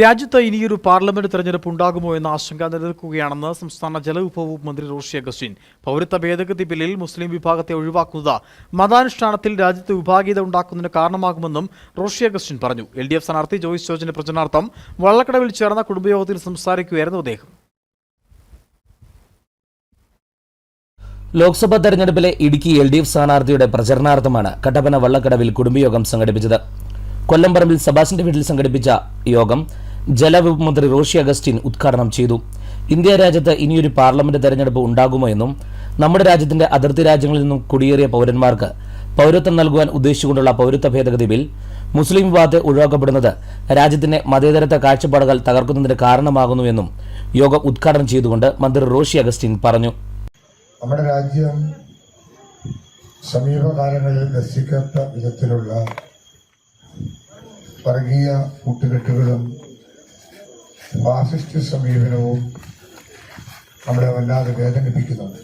രാജ്യത്ത് ഇനിയൊരു പാർലമെന്റ് തെരഞ്ഞെടുപ്പ് ഉണ്ടാകുമോ എന്ന ആശങ്ക നിലനിൽക്കുകയാണെന്ന് സംസ്ഥാന ജലവിഭവ മന്ത്രി റോഷി അഗസ്റ്റിൻ. പൗരത്വ ഭേദഗതി ബില്ലിൽ മുസ്ലിം വിഭാഗത്തെ ഒഴിവാക്കുന്നത് മതാനുഷ്ഠാനത്തിൽ രാജ്യത്ത് വിഭാഗീയത ഉണ്ടാക്കുന്നതിന് കാരണമാകുമെന്നും റോഷി അഗസ്റ്റിൻ പറഞ്ഞു. എൽ ഡി എഫ് സ്ഥാനാർത്ഥി ജോയിസ് ജോർജിന്റെ പ്രചരണാർത്ഥം വള്ളക്കടവിൽ ചേർന്ന കുടുംബയോഗത്തിൽ സംസാരിക്കുകയായിരുന്നു അദ്ദേഹം. ലോക്സഭാ തെരഞ്ഞെടുപ്പിലെ ഇടുക്കി എൽ ഡി എഫ് സ്ഥാനാർത്ഥിയുടെ പ്രചരണാർത്ഥമാണ് കട്ടപ്പന വള്ളക്കടവിൽ കുടുംബയോഗം സംഘടിപ്പിച്ചത്. കൊല്ലംപറമ്പിൽ സബാസിന്റെ വീട്ടിൽ സംഘടിപ്പിച്ച യോഗം ജലവകുപ്പ് മന്ത്രി റോഷി അഗസ്റ്റിൻ ഉദ്ഘാടനം ചെയ്തു. ഇന്ത്യ രാജ്യത്ത് ഇനിയൊരു പാർലമെന്റ് തെരഞ്ഞെടുപ്പ് ഉണ്ടാകുമോ എന്നും നമ്മുടെ രാജ്യത്തിന്റെ അതിർത്തി രാജ്യങ്ങളിൽ നിന്നും കുടിയേറിയ പൗരന്മാർക്ക് പൗരത്വം നൽകുവാൻ ഉദ്ദേശിച്ചുകൊണ്ടുള്ള പൗരത്വ ഭേദഗതി ബിൽ മുസ്ലിം വിഭാഗത്തെ ഒഴിവാക്കപ്പെടുന്നത് രാജ്യത്തിന്റെ മതേതരത്വ കാഴ്ചപ്പാടുകൾ തകർക്കുന്നതിന് കാരണമാകുന്നുവെന്നും യോഗം ഉദ്ഘാടനം ചെയ്തുകൊണ്ട് മന്ത്രി റോഷി അഗസ്റ്റിൻ പറഞ്ഞു. നമ്മുടെ രാജ്യം സമീപകാലങ്ങളിൽ രസിക്കാത്ത വിധത്തിലുള്ള വർഗീയ കൂട്ടുകെട്ടുകളും ഫാസിസ്റ്റ് സമീപനവും നമ്മളെ വല്ലാതെ വേദനിപ്പിക്കുന്നുണ്ട്.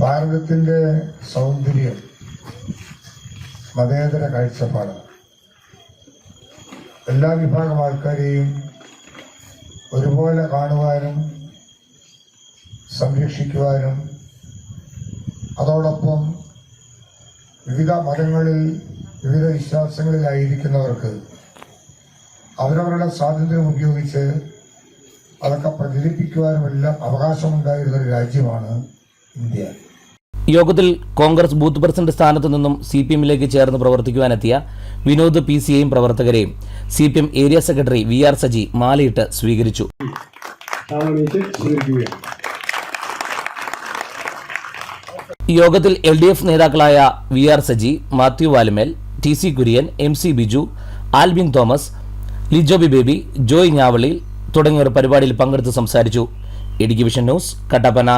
ഭാരതത്തിന്റെ സൗന്ദര്യം മതേതര കാഴ്ചപ്പാടാണ്. എല്ലാ വിഭാഗം ആൾക്കാരെയും ഒരുപോലെ കാണുവാനും സംരക്ഷിക്കുവാനും അതോടൊപ്പം വിവിധ മതങ്ങളിൽ വിവിധ വിശ്വാസങ്ങളിലായിരിക്കുന്നവർക്ക് അവരവരുടെ സ്വാതന്ത്ര്യം ഉപയോഗിച്ച് അതൊക്കെ പ്രചരിപ്പിക്കുവാനുമെല്ലാം അവകാശമുണ്ടായിരുന്ന ഒരു രാജ്യമാണ് ഇന്ത്യ. യോഗത്തിൽ കോൺഗ്രസ് ബൂത്ത് പ്രസിഡന്റ് സ്ഥാനത്തു നിന്നും സി പി എമ്മിലേക്ക് ചേർന്ന് പ്രവർത്തിക്കുവാനെത്തിയ വിനോദ് പി സിയെയും പ്രവർത്തകരെയും C P M area secretary V R Saji മാലയിട്ട് സ്വീകരിച്ചു. യോഗത്തിൽ എൽ ഡി എഫ് നേതാക്കളായ V R Saji Mathew Valumel T C Kurian M C Biju Albin Thomas Lijobi Baby Joy Njavali തുടങ്ങിയവർ പരിപാടിയിൽ പങ്കെടുത്ത് സംസാരിച്ചു. Idukki vision news Kattappana.